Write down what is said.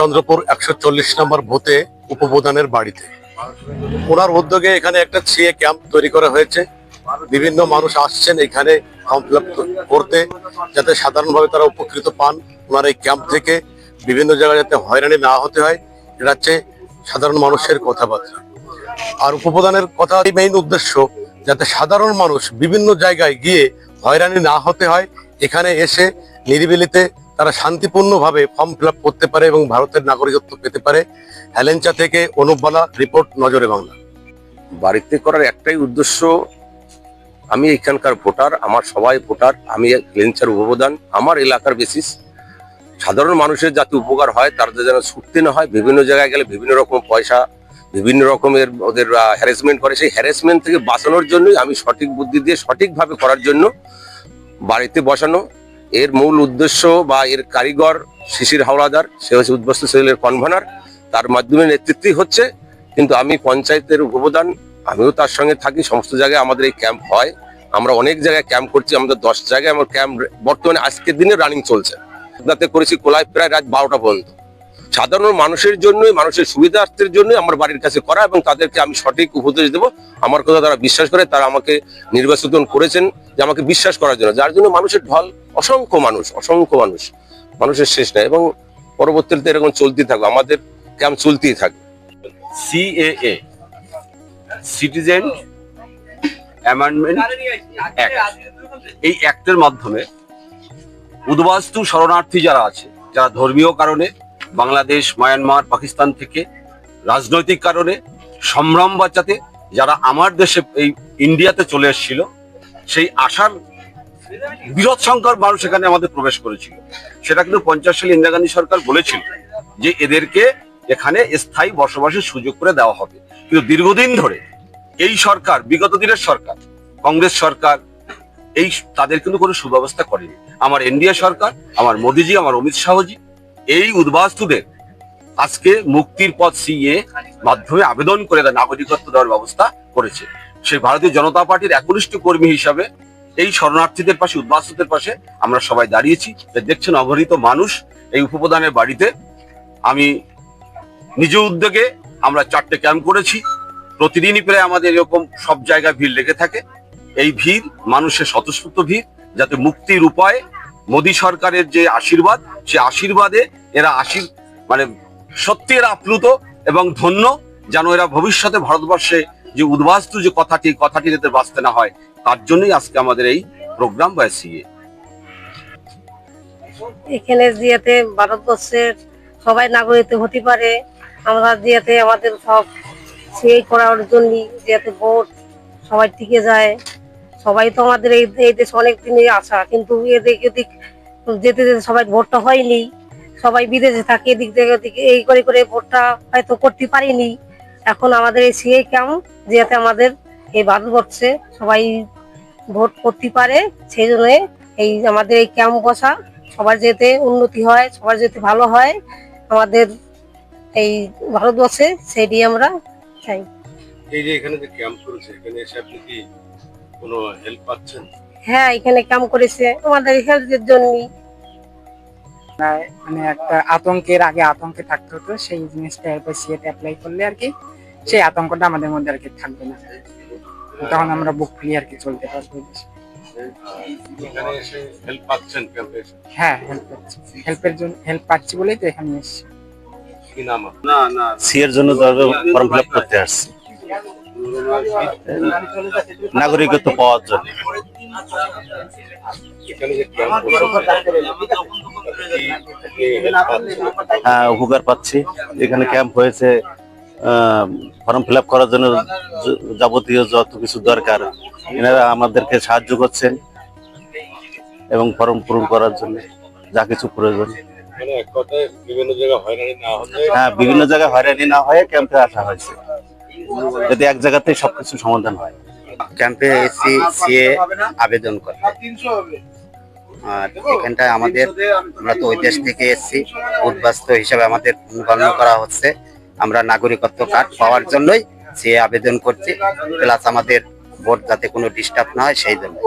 চন্দ্রপুর একশো চল্লিশ নম্বর ভূতে উপপ্রধানের বাড়িতে। ওনার উদ্যোগে এখানে একটা সিএ ক্যাম্প তৈরি করা হয়েছে। বিভিন্ন মানুষ আসছেন এখানে করতে, যাতে সাধারণভাবে তারা উপকৃত পান। ওনার এই ক্যাম্প থেকে বিভিন্ন জায়গায় যাতে হয়রানি না হতে হয়, এটা হচ্ছে সাধারণ মানুষের কথাবার্তা। আর উপপ্রধানের কথা মেইন উদ্দেশ্য, যাতে সাধারণ মানুষ বিভিন্ন জায়গায় গিয়ে হয়রানি না হতে হয়, এখানে এসে নিরিবিলিতে তারা শান্তিপূর্ণভাবে ফর্ম ফিল করতে পারে এবং ভারতের নাগরিকত্ব পেতে পারে। হেলেঞ্চা থেকে অনুপবালা, রিপোর্ট, নজরে বাংলা। বাড়িতে করার একটাই উদ্দেশ্য, আমি এখানকার ভোটার, আমার সবাই ভোটার, আমি লেঞ্চার উপপ্রধান, আমার এলাকার বেসিস সাধারণ মানুষের যাতে উপকার হয় তাদের যেন ছুটতে না হয়, বিভিন্ন জায়গায় গেলে বিভিন্ন রকম পয়সা, বিভিন্ন রকমের ওদের হ্যারাসমেন্ট করে। সেই হ্যারাসমেন্ট থেকে বাঁচানোর জন্যই আমি সঠিক বুদ্ধি দিয়ে, সঠিকভাবে করার জন্য বাড়িতে বসানো এর মূল উদ্দেশ্য বা এর কারিগর শিশির হাওলাদার, সে হচ্ছে উদ্বস্ত সেলের কনভেনার তার মাধ্যমে নেতৃত্বই হচ্ছে। কিন্তু আমি পঞ্চায়েতের উপদান আমিও তার সঙ্গে থাকি, সমস্ত জায়গায় আমাদের এই ক্যাম্প হয়। আমরা অনেক জায়গায় ক্যাম্প করছি, আমাদের দশ জায়গায়, আমার ক্যাম্প বর্তমানে আজকের দিনে রানিং চলছে। করেছি কোলায় প্রায় রাত বারোটা পর্যন্ত। সাধারণ মানুষের জন্যই, মানুষের সুবিধার্থের জন্যই আমার বাড়ির কাছে করা এবং তাদেরকে আমি সঠিক উপদেশ দেবো। আমার কথা তারা বিশ্বাস করে, তারা আমাকে নির্বাচিত করেছেন যে আমাকে বিশ্বাস করার জন্য। যার জন্য মানুষের ঢল অসংখ্য মানুষ অসংখ্য মানুষ, মানুষের শেষ নেই এবং পরবর্তীতে এরকম চলতেই থাকবে। আমাদের ক্যাম্প চলতেই থাকবে। সিএএ সিটিজেন অ্যামেন্ডমেন্ট এই অ্যাক্টের মাধ্যমে উদ্বাস্তু শরণার্থী যারা আছে, যারা ধর্মীয় কারণে বাংলাদেশ, মায়ানমার, পাকিস্তান থেকে রাজনৈতিক কারণে সম্ভ্রম বাঁচাতে যারা আমার দেশে এই ইন্ডিয়াতে চলে এসেছিল, সেই আশার বৃহৎ সংখ্যক মানুষ এখানে আমাদের প্রবেশ করেছিল। সেটা কিন্তু পঞ্চাশ সালে ইন্দিরা গান্ধী সরকার বলেছিল যে এদেরকে এখানে স্থায়ী বসবাসের সুযোগ করে দেওয়া হবে। কিন্তু দীর্ঘদিন ধরে এই সরকার, বিগত দিনের সরকার, কংগ্রেস সরকার, এই তাদের কিন্তু কোনো সুব্যবস্থা করেনি। আমার এনডিএ সরকার, আমার মোদিজি, আমার অমিত শাহজি এই উদ্বাস্তুদের আজকে মুক্তির পথ সিএ মাধ্যমে আবেদন করে নাগরিকত্ব দেওয়ার ব্যবস্থা করেছে। সেই ভারতীয় জনতা পার্টির একনিষ্ঠ কর্মী হিসাবে এই শরণার্থীদের পাশে, উদ্বাস্তুদের পাশে আমরা সবাই দাঁড়িয়েছি। দেখছেন অগণিত মানুষ এই উপপ্রধানের বাড়িতে। আমি নিজ উদ্যোগে আমরা চারটে ক্যাম্প করেছি। প্রতিদিনই প্রায় আমাদের এরকম সব জায়গায় ভিড় লেগে থাকে। এই ভিড়, মানুষের স্বতঃস্ফূর্ত ভিড়, যাতে মুক্তির উপায় মোদী সরকারের যে আশীর্বাদ, সে আশীর্বাদে এরা আশীর মানে সত্যি এরা আপ্লুত এবং ধন্য, যেন এরা ভবিষ্যতে ভারতবর্ষে যে উদ্বাস্তু যে কথাটি কথাটি যাতে বাঁচতে না হয়, তার জন্যই আজকে আমাদের এই প্রোগ্রাম বা সিএ এখানে যেতে ভারতবর্ষের সবাই নাগরিক হতে পারে, আমরা যেতে আমাদের সব সেই করার জন্য যেতে ভোট সবাই টিকে যায়। সবাই তো আমাদের এই এই দেশে অনেক দিনই আসা কিন্তু এদিক এদিক যেতে যেতে সবাই ভোটটা হয়নি। সবাই বিদেশে থাকে, এদিক থেকে ওদিকে, এই করে করে ভোটটা হয়তো করতে পারিনি। এখন আমাদের এই সিএ ক্যাম্প, যেতে আমাদের এই ভারতবর্ষে সবাই ভোট করতে পারে, সেই জন্য এই আমাদের এই ক্যাম্প বসা, সবার যেতে উন্নতি হয়, সবার যেতে ভালো হয়, আমাদের এই ভারতবর্ষে সেটি আমরা চাই। এই যে এখানে যে ক্যাম্প করেছে এখানে এসে আপনি কি কোনো হেল্প পাচ্ছেন? হ্যাঁ এখানে ক্যাম্প করেছে। আমাদের হেলথের জন্য। মানে একটা আতঙ্কের আগে আতঙ্কে থাকতে হতো সেই জিনিসটা এরপর সিএতে অ্যাপ্লাই করলে আর কি সেই আতঙ্কটা আমাদের মধ্যে আর কি থাকবে না। তখন আমরা বুক খুলি আর কি চলতে পারব। হ্যাঁ হেল্প পাচ্ছি। হেল্পের জন্য হেল্প পাচ্ছি বলেই তো এখানে এসেছি। কি নাম আপনার? না না সি এর জন্য ফর্ম ফিল করতে আসছি। নাগরিকত্ব পাওয়ার জন্য। হ্যাঁ উপকার পাচ্ছি। এখানে ক্যাম্প হয়েছে ফর্ম ফিল করার জন্য যাবতীয় যত কিছু দরকার এনারা আমাদেরকে সাহায্য করছেন এবং ফর্ম পূরণ করার জন্য যা কিছু প্রয়োজন। মানে হ্যাঁ বিভিন্ন জায়গায় হয়রানি না হয়ে ক্যাম্পে আসা হয়েছে। যাতে এক জায়গাতে সবকিছু সমাধান হয়। ক্যাম্পে এসি, সিএ আবেদন করে। আর এখানটায় আমাদের, আমরা তো ওই দেশ থেকে এসেছি। উদ্বাস্ত হিসাবে আমাদের গণ্য করা হচ্ছে। আমরা নাগরিকত্ব কার্ড পাওয়ার জন্যই সিএ আবেদন করছি। প্লাস আমাদের ভোট যাতে কোনো ডিস্টার্ব না হয়, সেই জন্য।